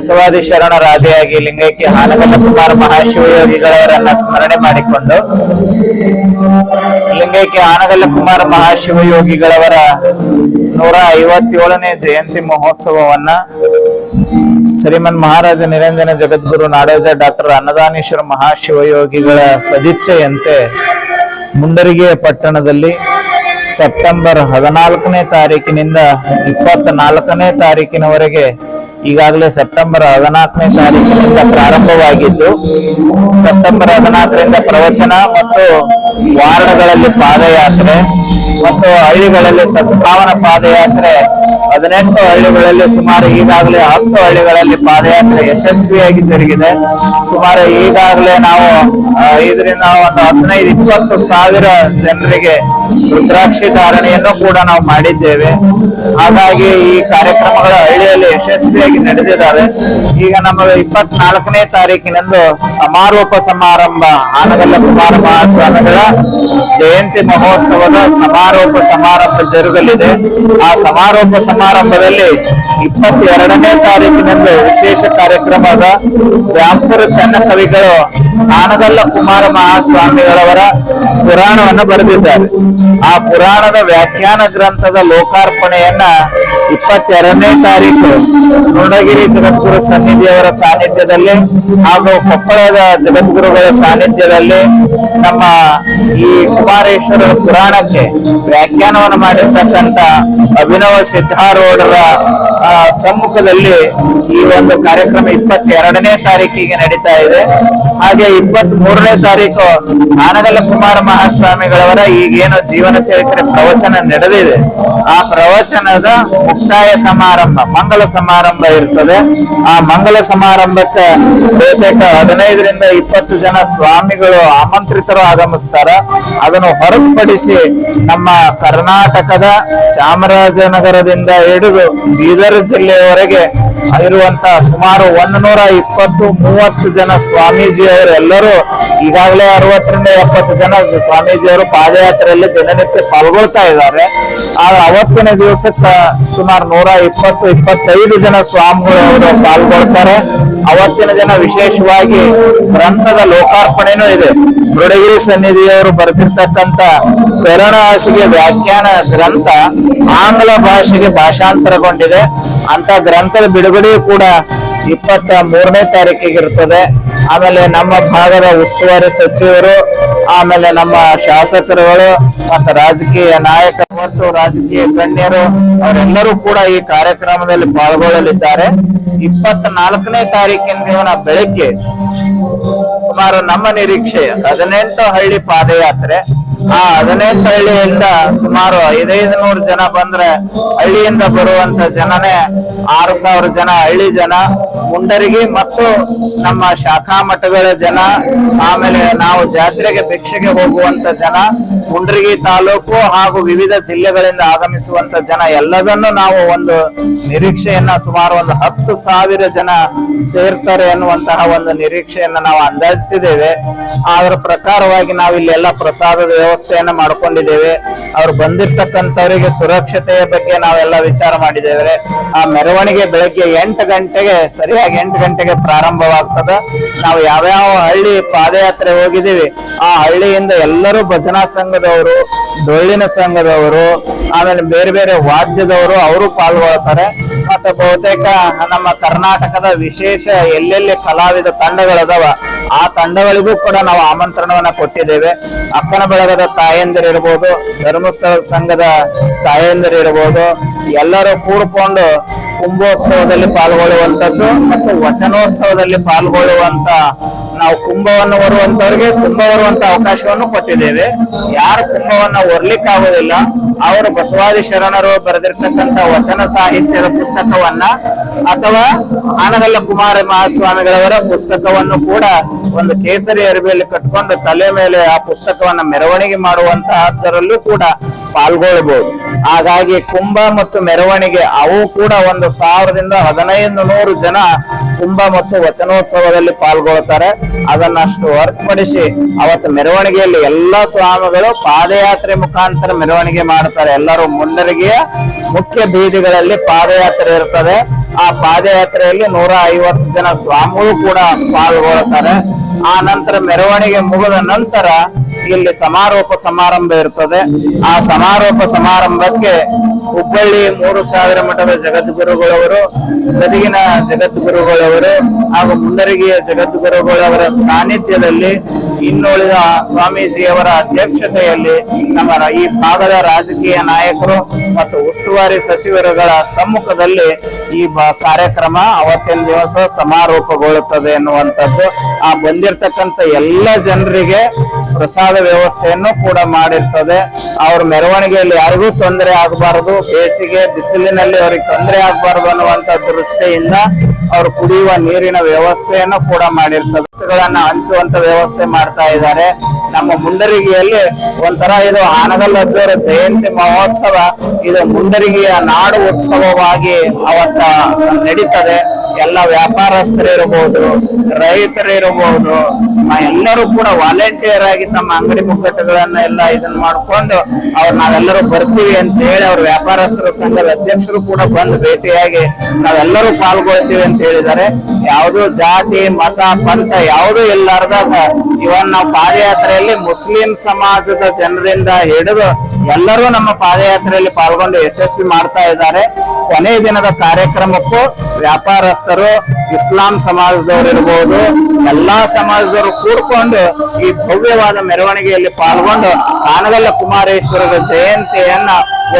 ಬಸವಾದಿ ಶರಣರಾದಿಯಾಗಿ ಲಿಂಗೈಕ್ಯ ಹಾನಗಲ್ಲ ಕುಮಾರ ಮಹಾಶಿವಯೋಗಿಗಳವರನ್ನ ಸ್ಮರಣೆ ಮಾಡಿಕೊಂಡು ಲಿಂಗೈಕ್ಯ ಹಾನಗಲ್ಲ ಕುಮಾರ ಮಹಾಶಿವಯೋಗಿಗಳವರ ನೂರ ಐವತ್ತೇಳನೇ ಜಯಂತಿ ಮಹೋತ್ಸವವನ್ನ ಶ್ರೀಮನ್ ಮಹಾರಾಜ ನಿರಂಜನ ಜಗದ್ಗುರು ನಾಡೋಜ ಡಾಕ್ಟರ್ ಅನ್ನದಾನೇಶ್ವರ ಮಹಾಶಿವಯೋಗಿಗಳ ಸದಿಚ್ಛೆಯಂತೆ ಮುಂಡರಿಗೆ ಪಟ್ಟಣದಲ್ಲಿ ಸೆಪ್ಟೆಂಬರ್ ಹದಿನಾಲ್ಕನೇ ತಾರೀಕಿನಿಂದ ಇಪ್ಪತ್ತ ನಾಲ್ಕನೇ ತಾರೀಕಿನವರೆಗೆ ಈಗಾಗಲೇ ಸೆಪ್ಟೆಂಬರ್ ಹದಿನಾಲ್ಕನೇ ತಾರೀಕಿನಿಂದ ಪ್ರಾರಂಭವಾಗಿದ್ದು, ಸೆಪ್ಟೆಂಬರ್ ಹದಿನಾಲ್ಕರಿಂದ ಪ್ರವಚನ ಮತ್ತು ವಾರ್ಡ್ಗಳಲ್ಲಿ ಪಾದಯಾತ್ರೆ ಮತ್ತು ಹಳ್ಳಿಗಳಲ್ಲಿ ಸದ್ಭಾವನ ಪಾದಯಾತ್ರೆ ಹದಿನೆಂಟು ಹಳ್ಳಿಗಳಲ್ಲಿ ಸುಮಾರು ಈಗಾಗಲೇ ಹತ್ತು ಹಳ್ಳಿಗಳಲ್ಲಿ ಪಾದಯಾತ್ರೆ ಯಶಸ್ವಿಯಾಗಿ ಜರುಗಿದೆ. ಸುಮಾರು ಈಗಾಗಲೇ ನಾವು ಇದರಿಂದ ಒಂದು ಹದಿನೈದು, ಇಪ್ಪತ್ತು ಸಾವಿರ ಜನರಿಗೆ ರುದ್ರಾಕ್ಷಿ ಧಾರಣೆಯನ್ನು ಕೂಡ ನಾವು ಮಾಡಿದ್ದೇವೆ. ಹಾಗಾಗಿ ಈ ಕಾರ್ಯಕ್ರಮಗಳು ಹಳ್ಳಿಯಲ್ಲಿ ಯಶಸ್ವಿಯಾಗಿ ನಡೆದಿದ್ದಾವೆ. ಈಗ ನಮ್ಮ ಇಪ್ಪತ್ನಾಲ್ಕನೇ ತಾರೀಕಿನಂದು ಸಮಾರೋಪ ಸಮಾರಂಭ ಆನಗಲ್ಲ ಕುಮಾರ ಮಹಾಸ್ವಾಮಿಗಳ ಜಯಂತಿ ಮಹೋತ್ಸವದ ಸಮಾರೋಪ ಸಮಾರಂಭ ಜರುಗಲಿದೆ. ಆ ಸಮಾರೋಪ ಸಮಾರಂಭದಲ್ಲಿ ಇಪ್ಪತ್ತೆರಡನೇ ತಾರೀಕಿನಂದು ವಿಶೇಷ ಕಾರ್ಯಕ್ರಮದ ರಾಂಪುರ ಚನ್ನ ಕವಿಗಳು ಆನಗಲ್ಲ ಕುಮಾರ ಮಹಾಸ್ವಾಮಿಗಳವರ ಪುರಾಣವನ್ನು ಬರೆದಿದ್ದಾರೆ. ಆ ಪುರಾಣದ ವ್ಯಾಖ್ಯಾನ ಗ್ರಂಥದ ಲೋಕಾರ್ಪಣೆಯನ್ನ ಇಪ್ಪತ್ತೆರಡನೇ ತಾರೀಕು ನುಣಗಿರಿ ಜಗದ್ಗುರು ಸನ್ನಿಧಿಯವರ ಸಾನ್ನಿಧ್ಯದಲ್ಲಿ ಹಾಗೂ ಕೊಪ್ಪಳದ ಜಗದ್ಗುರುಗಳ ಸಾನ್ನಿಧ್ಯದಲ್ಲಿ ನಮ್ಮ ಈ ಕುಮಾರೇಶ್ವರ ಪುರಾಣಕ್ಕೆ ವ್ಯಾಖ್ಯಾನವನ್ನು ಮಾಡಿರ್ತಕ್ಕಂಥ ಅಭಿನವ ಸಿದ್ಧಾರೂಢರ ಆ, ಸಮ್ಮುಖದಲ್ಲಿ ಈ ಒಂದು ಕಾರ್ಯಕ್ರಮ ಇಪ್ಪತ್ತೆರಡನೇ ತಾರೀಕಿಗೆ ನಡೀತಾ ಇದೆ. ಹಾಗೆ ಇಪ್ಪತ್ತ್ ಮೂರನೇ ತಾರೀಕು ಆನಗಲ್ಲ ಕುಮಾರ ಮಹಾಸ್ವಾಮಿಗಳವರ ಈಗೇನು ಜೀವನ ಚರಿತ್ರೆ ಪ್ರವಚನ ನಡೆದಿದೆ. ಆ ಪ್ರವಚನದ ಮುಕ್ತಾಯ ಸಮಾರಂಭ ಮಂಗಲ ಸಮಾರಂಭ ಇರ್ತದೆ. ಆ ಮಂಗಲ ಸಮಾರಂಭಕ್ಕೆ ಬಹುತೇಕ ಹದಿನೈದರಿಂದ ಇಪ್ಪತ್ತು ಜನ ಸ್ವಾಮಿಗಳು ಆಮಂತ್ರಿತರು ಆಗಮಿಸ್ತಾರ. ಅದನ್ನು ಹೊರತುಪಡಿಸಿ ನಮ್ಮ ಕರ್ನಾಟಕದ ಚಾಮರಾಜನಗರದಿಂದ ಹಿಡಿದು ಬೀದರ್ ಜಿಲ್ಲೆಯವರೆಗೆ ಇರುವಂತ ಸುಮಾರು ಒಂದು ನೂರ ಇಪ್ಪತ್ತು ಮೂವತ್ತು ಜನ ಸ್ವಾಮೀಜಿಯವರು ಎಲ್ಲರೂ ಈಗಾಗಲೇ ಅರವತ್ತರಿಂದ ಎಪ್ಪತ್ತು ಜನ ಸ್ವಾಮೀಜಿಯವರು ಪಾದಯಾತ್ರೆಯಲ್ಲಿ ದಿನನಿತ್ಯ ಪಾಲ್ಗೊಳ್ತಾ ಇದ್ದಾರೆ. ಅವತ್ತಿನ ದಿವಸಕ್ಕ ಸುಮಾರು ನೂರ ಇಪ್ಪತ್ತು, ಇಪ್ಪತ್ತೈದು ಜನ ಸ್ವಾಮಿಗಳು ಅವರು ಪಾಲ್ಗೊಳ್ತಾರೆ. ಅವತ್ತಿನ ದಿನ ವಿಶೇಷವಾಗಿ ಗ್ರಂಥದ ಲೋಕಾರ್ಪಣೆನೂ ಇದೆ. ಮೃಡಗಿರಿ ಸನ್ನಿಧಿಯವರು ಬರೆದಿರ್ತಕ್ಕಂಥ ಕರುಣ ಹಾಸಿಗೆ ವ್ಯಾಖ್ಯಾನ ಗ್ರಂಥ ಆಂಗ್ಲ ಭಾಷೆಗೆ ಭಾಷಾಂತರಗೊಂಡಿದೆ. ಅಂತ ಗ್ರಂಥದ ಬಿಡುಗಡೆ ಕೂಡ ಇಪ್ಪತ್ತ ಮೂರನೇ ತಾರೀಕಿಗೆ ಇರ್ತದೆ. ಆಮೇಲೆ ನಮ್ಮ ಭಾಗದ ಉಸ್ತುವಾರಿ ಸಚಿವರು, ಆಮೇಲೆ ನಮ್ಮ ಶಾಸಕರುಗಳು, ಮತ್ತು ರಾಜಕೀಯ ನಾಯಕರು ಮತ್ತು ರಾಜಕೀಯ ಗಣ್ಯರು, ಅವರೆಲ್ಲರೂ ಕೂಡ ಈ ಕಾರ್ಯಕ್ರಮದಲ್ಲಿ ಪಾಲ್ಗೊಳ್ಳಲಿದ್ದಾರೆ. ಇಪ್ಪತ್ತ ನಾಲ್ಕನೇ ತಾರೀಕಿನ ದಿನ ಬೆಳಗ್ಗೆ ಸುಮಾರು ನಮ್ಮ ನಿರೀಕ್ಷೆ ಹದಿನೆಂಟು ಹಳ್ಳಿ ಪಾದಯಾತ್ರೆ. ಆ ಹದಿನೆಂಟು ಹಳ್ಳಿಯಿಂದ ಸುಮಾರು ಐದೈದು ನೂರು ಜನ ಬಂದ್ರೆ ಹಳ್ಳಿಯಿಂದ ಬರುವಂತ ಜನನೇ ಆರು ಸಾವಿರ ಜನ ಹಳ್ಳಿ ಜನ. ಮುಂಡರಿಗೆ ಮತ್ತು ನಮ್ಮ ಶಾಖಾ ಮಠಗಳ ಜನ, ಆಮೇಲೆ ನಾವು ಜಾತ್ರೆಗೆ ಭಿಕ್ಷೆಗೆ ಹೋಗುವಂತ ಜನ ಮುಂಡ್ರಿಗಿ ತಾಲೂಕು ಹಾಗೂ ವಿವಿಧ ಜಿಲ್ಲೆಗಳಿಂದ ಆಗಮಿಸುವಂತ ಜನ, ಎಲ್ಲದನ್ನು ನಾವು ಒಂದು ನಿರೀಕ್ಷೆಯನ್ನ ಸುಮಾರು ಒಂದು ಹತ್ತು ಸಾವಿರ ಜನ ಸೇರ್ತಾರೆ ಅನ್ನುವಂತಹ ಒಂದು ನಿರೀಕ್ಷೆಯನ್ನ ನಾವು ಅಂದಾಜಿಸಿದ್ದೇವೆ. ಅದರ ಪ್ರಕಾರವಾಗಿ ನಾವು ಇಲ್ಲಿ ಎಲ್ಲ ಪ್ರಸಾದದ ವ್ಯವಸ್ಥೆಯನ್ನ ಮಾಡ್ಕೊಂಡಿದ್ದೇವೆ. ಅವ್ರು ಬಂದಿರ್ತಕ್ಕಂಥವರಿಗೆ ಸುರಕ್ಷತೆಯ ಬಗ್ಗೆ ನಾವೆಲ್ಲ ವಿಚಾರ ಮಾಡಿದ್ದೇವೆ. ಆ ಮೆರವಣಿಗೆ ಬೆಳಗ್ಗೆ ಎಂಟು ಗಂಟೆಗೆ ಸರಿಯಾಗಿ ಎಂಟು ಗಂಟೆಗೆ ಪ್ರಾರಂಭವಾಗ್ತದೆ. ನಾವು ಯಾವ್ಯಾವ ಹಳ್ಳಿ ಪಾದಯಾತ್ರೆ ಹೋಗಿದ್ದೀವಿ, ಆ ಹಳ್ಳಿಯಿಂದ ಎಲ್ಲರೂ ಭಜನಾ ಸಂಘದವರು, ಡೊಳ್ಳಿನ ಸಂಘದವರು, ಆಮೇಲೆ ಬೇರೆ ಬೇರೆ ವಾದ್ಯದವರು ಅವರು ಪಾಲ್ಗೊಳ್ತಾರೆ. ಮತ್ತೆ ಬಹುತೇಕ ನಮ್ಮ ಕರ್ನಾಟಕದ ವಿಶೇಷ ಎಲ್ಲೆಲ್ಲಿ ಕಲಾವಿದ ತಂಡಗಳದಾವ ಆ ತಂಡಗಳಿಗೂ ಕೂಡ ನಾವು ಆಮಂತ್ರಣವನ್ನ ಕೊಟ್ಟಿದ್ದೇವೆ. ಅಕ್ಕನ ಬಳಗದ ತಾಯಂದಿರಿರ್ಬೋದು ಧರ್ಮಸ್ಥಳ ಸಂಘದ ತಾಯಂದಿರಿರ್ಬೋದು ಎಲ್ಲರೂ ಕೂಡಿಕೊಂಡು ಕುಂಭೋತ್ಸವದಲ್ಲಿ ಪಾಲ್ಗೊಳ್ಳುವಂತದ್ದು ಮತ್ತು ವಚನೋತ್ಸವದಲ್ಲಿ ಪಾಲ್ಗೊಳ್ಳುವಂತ ನಾವು ಕುಂಭವನ್ನು ಹೊರುವಂತವ್ರಿಗೆ ಕುಂಭ ಹೊರುವಂತ ಅವಕಾಶವನ್ನು ಕೊಟ್ಟಿದ್ದೇವೆ. ಯಾರು ಕುಂಭವನ್ನ ಹೊರ್ಲಿಕ್ಕೆ ಆಗೋದಿಲ್ಲ ಅವರು ಬಸವಾದಿ ಶರಣರು ಬರೆದಿರ್ತಕ್ಕಂತ ವಚನ ಸಾಹಿತ್ಯದ ಪುಸ್ತಕವನ್ನ ಅಥವಾ ಆನಗಲ್ಲ ಕುಮಾರ ಮಹಾಸ್ವಾಮಿಗಳವರ ಪುಸ್ತಕವನ್ನು ಕೂಡ ಒಂದು ಕೇಸರಿ ಅರಿವೆಯಲ್ಲಿ ಕಟ್ಕೊಂಡು ತಲೆ ಮೇಲೆ ಆ ಪುಸ್ತಕವನ್ನ ಮೆರವಣಿಗೆ ಮಾಡುವಂತಹದ್ದರಲ್ಲೂ ಕೂಡ ಪಾಲ್ಗೊಳ್ಳಬಹುದು ಹಾಗಾಗಿ ಕುಂಭ ಮತ್ತು ಮೆರವಣಿಗೆ ಅವು ಕೂಡ ಒಂದು ಸಾವಿರದಿಂದ ಹದಿನೈದು ನೂರು ಜನ ಕುಂಭ ಮತ್ತು ವಚನೋತ್ಸವದಲ್ಲಿ ಪಾಲ್ಗೊಳ್ತಾರೆ. ಅದನ್ನಷ್ಟು ಹೊರತುಪಡಿಸಿ ಅವತ್ತು ಮೆರವಣಿಗೆಯಲ್ಲಿ ಎಲ್ಲಾ ಸ್ವಾಮಿಗಳು ಪಾದಯಾತ್ರೆ ಮುಖಾಂತರ ಮೆರವಣಿಗೆ ಮಾಡುತ್ತಾರೆ. ಎಲ್ಲರೂ ಮುನ್ನರಿಗೆಯ ಮುಖ್ಯ ಬೀದಿಗಳಲ್ಲಿ ಪಾದಯಾತ್ರೆ ಇರ್ತದೆ. ಆ ಪಾದಯಾತ್ರೆಯಲ್ಲಿ ನೂರ ಐವತ್ತು ಜನ ಸ್ವಾಮಿಗಳು ಕೂಡ ಪಾಲ್ಗೊಳ್ತಾರೆ. ಆ ನಂತರ ಮೆರವಣಿಗೆ ಮುಗಿದ ನಂತರ ಇಲ್ಲಿ ಸಮಾರೋಪ ಸಮಾರಂಭ ಇರ್ತದೆ. ಆ ಸಮಾರೋಪ ಸಮಾರಂಭಕ್ಕೆ ಹುಬ್ಬಳ್ಳಿ ಮೂರು ಸಾವಿರ ಮಠದ ಜಗದ್ಗುರುಗಳವರು, ಗದಗಿನ ಜಗದ್ಗುರುಗಳವರು ಹಾಗೂ ಮುಂದರಿಗೆಯ ಜಗದ್ಗುರುಗಳವರ ಸಾನ್ನಿಧ್ಯದಲ್ಲಿ ಇನ್ನುಳಿದ ಸ್ವಾಮೀಜಿಯವರ ಅಧ್ಯಕ್ಷತೆಯಲ್ಲಿ ನಮ್ಮ ಈ ಭಾಗದ ರಾಜಕೀಯ ನಾಯಕರು ಮತ್ತು ಉಸ್ತುವಾರಿ ಸಚಿವರುಗಳ ಸಮ್ಮುಖದಲ್ಲಿ ಈ ಕಾರ್ಯಕ್ರಮ ಅವತ್ತಿನ ದಿವಸ ಸಮಾರೋಪಗೊಳ್ಳುತ್ತದೆ ಎನ್ನುವಂಥದ್ದು. ಆ ಬಂದಿರತಕ್ಕಂತ ಎಲ್ಲ ಜನರಿಗೆ ಪ್ರಸಾದ ವ್ಯವಸ್ಥೆಯನ್ನು ಕೂಡ ಮಾಡಿರ್ತದೆ. ಅವ್ರ ಮೆರವಣಿಗೆಯಲ್ಲಿ ಯಾರಿಗೂ ತೊಂದರೆ ಆಗಬಾರದು. ಬೇಸಿಗೆ, ಬಿಸಿಲಿನಲ್ಲಿ ಅವ್ರಿಗೆ ತೊಂದರೆ ಆಗಬಾರ್ದು ಅನ್ನುವಂತ ದೃಷ್ಟಿಯಿಂದ ಅವ್ರು ಕುಡಿಯುವ ನೀರಿನ ವ್ಯವಸ್ಥೆಯನ್ನು ಕೂಡ ಮಾಡಿರ್ತದೆ. ಹಂಚುವಂತ ವ್ಯವಸ್ಥೆ ಮಾಡ್ತಾ ಇದ್ದಾರೆ. ನಮ್ಮ ಮುಂಡರಿಗೆಯಲ್ಲಿ ಒಂಥರ ಇದು ಹಾನಗಲ್ ಅಜ್ಜವರ ಜಯಂತಿ ಮಹೋತ್ಸವ, ಇದು ಮುಂಡರಿಗೆಯ ನಾಡು ಉತ್ಸವವಾಗಿ ಅವತ್ತ ನಡೀತದೆ. ಎಲ್ಲ ವ್ಯಾಪಾರಸ್ಥರಿರಬಹುದು ರೈತರಿರಬಹುದು ಎಲ್ಲರೂ ಕೂಡ ವಾಲಂಟಿಯರ್ ಆಗಿ ತಮ್ಮ ಅಂಗಡಿ ಮುಗ್ಗಟ್ಟುಗಳನ್ನ ಎಲ್ಲ ಇದನ್ನ ಮಾಡ್ಕೊಂಡು ಅವ್ರು ನಾವೆಲ್ಲರೂ ಬರ್ತೀವಿ ಅಂತ ಹೇಳಿ ಅವ್ರ ವ್ಯಾಪಾರಸ್ಥರ ಸಂಘದ ಅಧ್ಯಕ್ಷರು ಕೂಡ ಬಂದು ಭೇಟಿಯಾಗಿ ನಾವೆಲ್ಲರೂ ಪಾಲ್ಗೊಳ್ತೀವಿ ಅಂತ ಹೇಳಿದ್ದಾರೆ. ಯಾವುದು ಜಾತಿ, ಮತ, ಪಂಥ ಯಾವುದೂ ಇಲ್ಲಾರ್ದಾಗ ಇವನ್ ನಾವು ಪಾದಯಾತ್ರೆಯಲ್ಲಿ ಮುಸ್ಲಿಂ ಸಮಾಜದ ಜನರಿಂದ ಹಿಡಿದು ಎಲ್ಲರೂ ನಮ್ಮ ಪಾದಯಾತ್ರೆಯಲ್ಲಿ ಪಾಲ್ಗೊಂಡು ಯಶಸ್ವಿ ಮಾಡ್ತಾ ಇದ್ದಾರೆ. ಕೊನೆಯ ದಿನದ ಕಾರ್ಯಕ್ರಮಕ್ಕೂ ವ್ಯಾಪಾರಸ್ಥರು, ಇಸ್ಲಾಂ ಸಮಾಜದವರು ಇರಬಹುದು ಎಲ್ಲಾ ಸಮಾಜದವರು ಕೂಡ್ಕೊಂಡು ಈ ಭವ್ಯವಾದ ಮೆರವಣಿಗೆಯಲ್ಲಿ ಪಾಲ್ಗೊಂಡು ಕಾನಗಲ್ಲ ಕುಮಾರೇಶ್ವರರ ಜಯಂತಿಯನ್ನ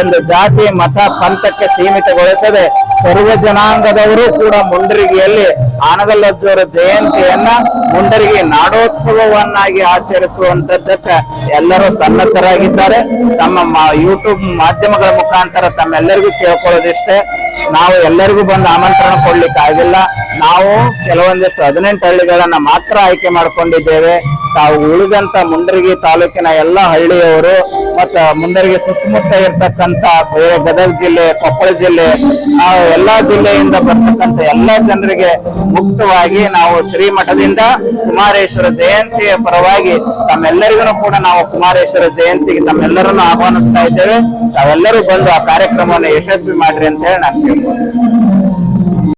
ಒಂದು ಜಾತಿ, ಮತ, ಪಂಥಕ್ಕೆ ಸೀಮಿತಗೊಳಿಸದೆ ಸರ್ವ ಜನಾಂಗದವರು ಕೂಡ ಮುಂಡರಿಗೆಯಲ್ಲಿ ಆನಗಲ್ಲಜ್ಜವರ ಜಯಂತಿಯನ್ನ ಮುಂಡರಿಗೆ ನಾಡೋತ್ಸವವನ್ನಾಗಿ ಆಚರಿಸುವಂತದ್ದಕ್ಕೆ ಎಲ್ಲರೂ ಸನ್ನದ್ಧರಾಗಿದ್ದಾರೆ. ತಮ್ಮ ಯೂಟ್ಯೂಬ್ ಮಾಧ್ಯಮಗಳ ಮುಖಾಂತರ ತಮ್ಮೆಲ್ಲರಿಗೂ ಕೇಳ್ಕೊಳ್ಳೋದಿಷ್ಟೇ. ನಾವು ಎಲ್ಲರಿಗೂ ಬಂದು ಆಮಂತ್ರಣ ಕೊಡ್ಲಿಕ್ಕೆ ಆಗಿಲ್ಲ ನಾವು ಕೆಲವೊಂದಿಷ್ಟು ಹದಿನೆಂಟು ಹಳ್ಳಿಗಳನ್ನ ಮಾತ್ರ ಆಯ್ಕೆ ಮಾಡ್ಕೊಂಡಿದ್ದೇವೆ. ತಾವು ಉಳಿದಂತ ಮುಂಡರಗಿ ತಾಲೂಕಿನ ಎಲ್ಲ ಹಳ್ಳಿಯವರು ಮತ್ತ ಮುಂಡರಗಿ ಸುತ್ತಮುತ್ತ ಇರ್ತಕ್ಕಂತ ಗದಗ ಜಿಲ್ಲೆ, ಕೊಪ್ಪಳ ಜಿಲ್ಲೆ, ನಾವು ಎಲ್ಲಾ ಜಿಲ್ಲೆಯಿಂದ ಬರ್ತಕ್ಕಂತ ಎಲ್ಲಾ ಜನರಿಗೆ ಮುಕ್ತವಾಗಿ ನಾವು ಶ್ರೀಮಠದಿಂದ ಕುಮಾರೇಶ್ವರ ಜಯಂತಿಯ ಪರವಾಗಿ ತಮ್ಮೆಲ್ಲರಿಗೂ ಕೂಡ ನಾವು ಕುಮಾರೇಶ್ವರ ಜಯಂತಿಗೆ ತಮ್ಮೆಲ್ಲರನ್ನು ಆಹ್ವಾನಿಸ್ತಾ ಇದ್ದೇವೆ. ತಾವೆಲ್ಲರೂ ಬಂದು ಆ ಕಾರ್ಯಕ್ರಮವನ್ನು ಯಶಸ್ವಿ ಮಾಡ್ರಿ ಅಂತ ಹೇಳಿ ನಾನು ಕೇಳ್ಬೋದು